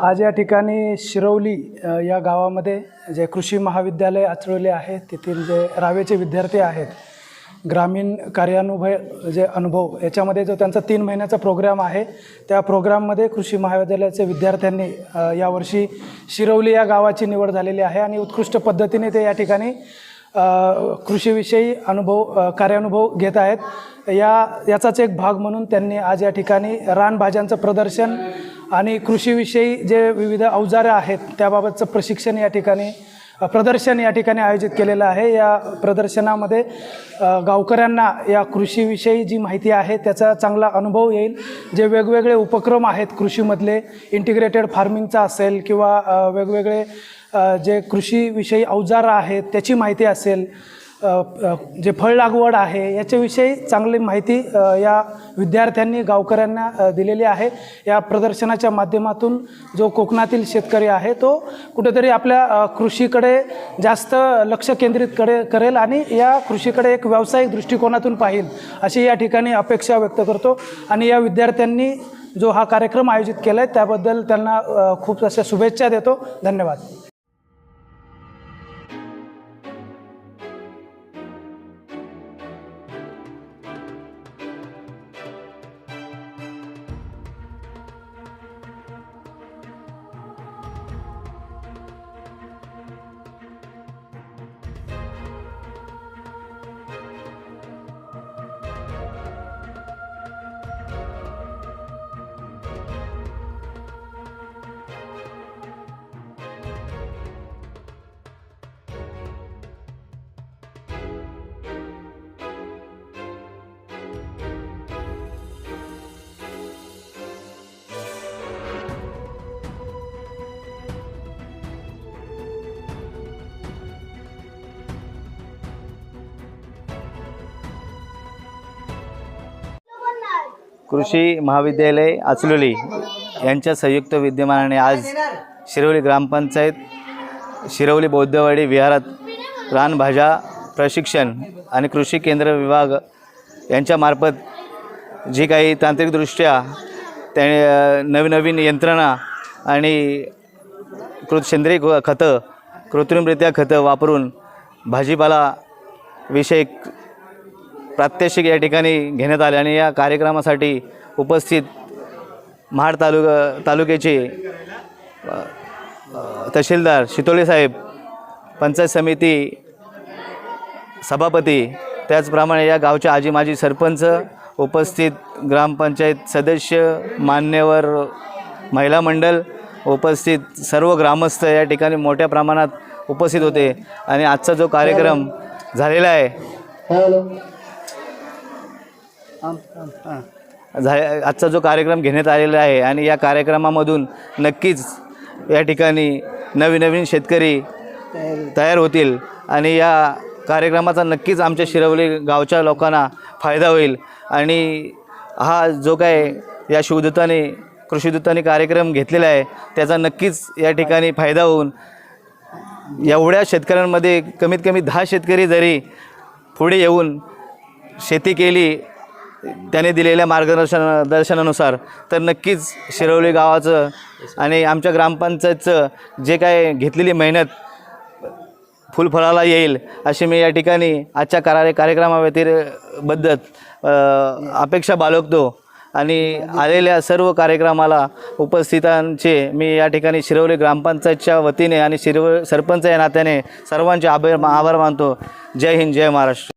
आज या ठिकाणी शिरवली या गावामध्ये जे कृषी महाविद्यालय आचरवले आहे तेथील जे रावेचे विद्यार्थी आहेत ग्रामीण कार्यानुभय जे अनुभव याच्यामध्ये जो त्यांचा तीन महिन्याचा प्रोग्राम आहे त्या प्रोग्राममध्ये कृषी महाविद्यालयाचे विद्यार्थ्यांनी यावर्षी शिरवली या गावाची निवड झालेली आहे आणि उत्कृष्ट पद्धतीने ते या ठिकाणी कृषीविषयी अनुभव कार्यानुभव घेत आहेत. या याचाच एक भाग म्हणून त्यांनी आज या ठिकाणी रानभाज्यांचं प्रदर्शन आणि कृषीविषयी जे विविध अवजारं आहेत त्याबाबतचं प्रशिक्षण या ठिकाणी प्रदर्शन या ठिकाणी आयोजित केलेलं आहे. या प्रदर्शनामध्ये गावकऱ्यांना या कृषीविषयी जी माहिती आहे त्याचा चांगला अनुभव येईल. जे वेगवेगळे उपक्रम आहेत कृषीमधले इंटिग्रेटेड फार्मिंगचा असेल किंवा वेगवेगळे जे कृषीविषयी अवजारं आहेत त्याची माहिती असेल जे फळ लागवड आहे याच्याविषयी चांगली माहिती या विद्यार्थ्यांनी गावकऱ्यांना दिलेली आहे. या प्रदर्शनाच्या माध्यमातून जो कोकणातील शेतकरी आहे तो कुठेतरी आपल्या कृषीकडे जास्त लक्ष केंद्रित कडे करेल आणि या कृषीकडे एक व्यावसायिक दृष्टिकोनातून पाहिल अशी या ठिकाणी अपेक्षा व्यक्त करतो. आणि या विद्यार्थ्यांनी जो हा कार्यक्रम आयोजित केला आहे त्याबद्दल त्यांना खूप अशा शुभेच्छा देतो. धन्यवाद. कृषी महाविद्यालय आचलोली यांच्या संयुक्त विद्यमानाने आज शिरवली ग्रामपंचायत शिरवली बौद्धवाडी विहारात रानभाज्या प्रशिक्षण आणि कृषी केंद्र विभाग यांच्यामार्फत जी काही तांत्रिकदृष्ट्या त्या नवीनवीन यंत्रणा आणि कृत सेंद्रिय ख- खतं कृत्रिमरित्या खतं वापरून भाजीपाला विषयक प्रात्यक्षिक या ठिकाणी घेण्यात आले आणि या कार्यक्रमासाठी उपस्थित महाड तालुका तालुक्याचे तहसीलदार शितोळे साहेब पंचायत समिती सभापती त्याचप्रमाणे या गावच्या आजी माजी सरपंच उपस्थित ग्रामपंचायत सदस्य मान्यवर महिला मंडळ उपस्थित सर्व ग्रामस्थ या ठिकाणी मोठ्या प्रमाणात उपस्थित होते. आणि आजचा जो कार्यक्रम झालेला आहे झा आजचा जो कार्यक्रम घेण्यात आलेला आहे आणि या कार्यक्रमामधून नक्कीच या ठिकाणी नवीन नवीन शेतकरी तयार होतील आणि या कार्यक्रमाचा नक्कीच आमच्या शिरवली गावच्या लोकांना फायदा होईल. आणि हा जो काय या शिवदूताने कृषीदूताने कार्यक्रम घेतलेला आहे त्याचा नक्कीच या ठिकाणी फायदा होऊन एवढ्या शेतकऱ्यांमध्ये कमीत कमी दहा शेतकरी जरी पुढे येऊन शेती केली त्याने दिलेल्या मार्गदर्शन दर्शनानुसार तर नक्कीच शिरवली गावाचं आणि आमच्या ग्रामपंचायतचं जे काय घेतलेली मेहनत फुलफळाला येईल अशी मी या ठिकाणी आजच्या कार्य कार्यक्रमाव्यतिरबद्दल अपेक्षा बाळगतो. आणि आलेल्या सर्व कार्यक्रमाला उपस्थितांचे मी या ठिकाणी शिरवली ग्रामपंचायतच्या वतीने आणि शिरव सरपंच या नात्याने सर्वांचे आभार आभार मानतो. जय हिंद जय महाराष्ट्र.